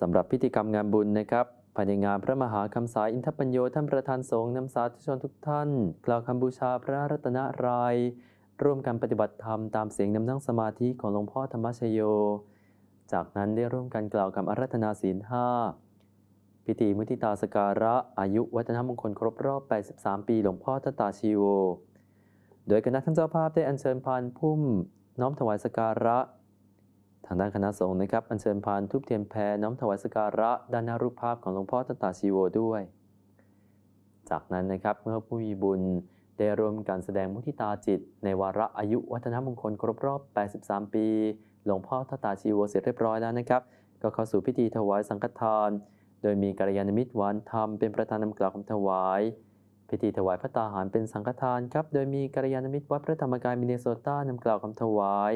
สำหรับพิธีกรรมงานบุญนะครับภายในงานพระมหาคำสายอินทปัญโยท่านประธานสงฆ์นำสาธุชนทุกท่าน กล่าวคำบูชาพระรัตนรยัยร่วมกันปฏิบัติธรรมตามเสียงนำนั่งสมาธิของหลวงพ่อธรรมชโย จากนั้นได้ร่วมกันกล่าวคำอารัธนาศีลห้าพิธีมุทิตาสการะอายุวัฒนมงคลครบรอบ 83 ปีหลวงพ่อตตาชีโว โดยคณะท่านเจ้าภาพได้อัญเชิญพานพุ่ม น้อมถวายสการะางด้านคณะสงฆ์นะครับ อัญเชิญพานทุบเทียนแพรน้อมถวายสการะด้านหน้ารูปภาพของหลวงพ่อตตาชีโวด้วย จากนั้นนะครับเมื่อผู้มีบุญได้ร่วมการแสดงมุทิตาจิต ในวาระอายุวัฒนมงคลครบรอบ 83 ปี หลวงพ่อตตาชีโวเสร็จเรียบร้อยแล้วนะครับ ก็เข้าสู่พิธีถวายสังฆทาน โดยมีกัลยาณมิตรหวานธรรมเป็นประธานนำกล่าวคำถวาย พิธีถวายพระตาหารเป็นสังฆทานครับ โดยมีกัลยาณมิตรวัดพระธรรมกายมินเนโซตานำกล่าวคำถวาย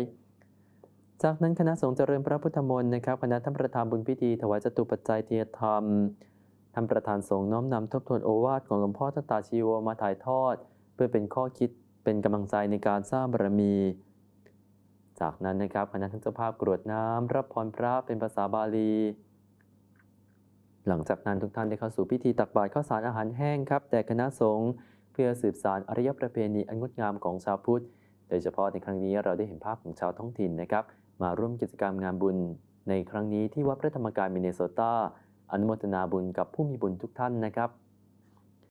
จากนั้นคณะสงฆ์เจริญพระพุทธมนต์นะครับคณะท่านประธานบุญพิธีถวายจตุปัจจัยเทียธรรมท่านประธานสงฆ์น้อมนำทบทวนโอวาทของหลวงพ่อตตาชีโวมาถ่ายทอด เพื่อเป็นข้อคิดเป็นกำลังใจในการสร้างบารมี จากนั้นนะครับคณะท่านเจ้าภาพกรวดน้ำรับพรพระเป็นภาษาบาลี หลังจากนั้นทุกท่านได้เข้าสู่พิธีตักบาตรข้าวสารอาหารแห้งครับแต่คณะสงฆ์เพื่อสืบสานอารยประเพณีอันงดงามของชาวพุทธ โดยเฉพาะในครั้งนี้เราได้เห็นภาพของชาวท้องถิ่นนะครับมาร่วมกิจกรรมงานบุญ ในครั้งนี้ที่วัดพระธรรมกายมินเนโซตาอนุโมทนาบุญกับผู้มีบุญทุกท่านนะครับ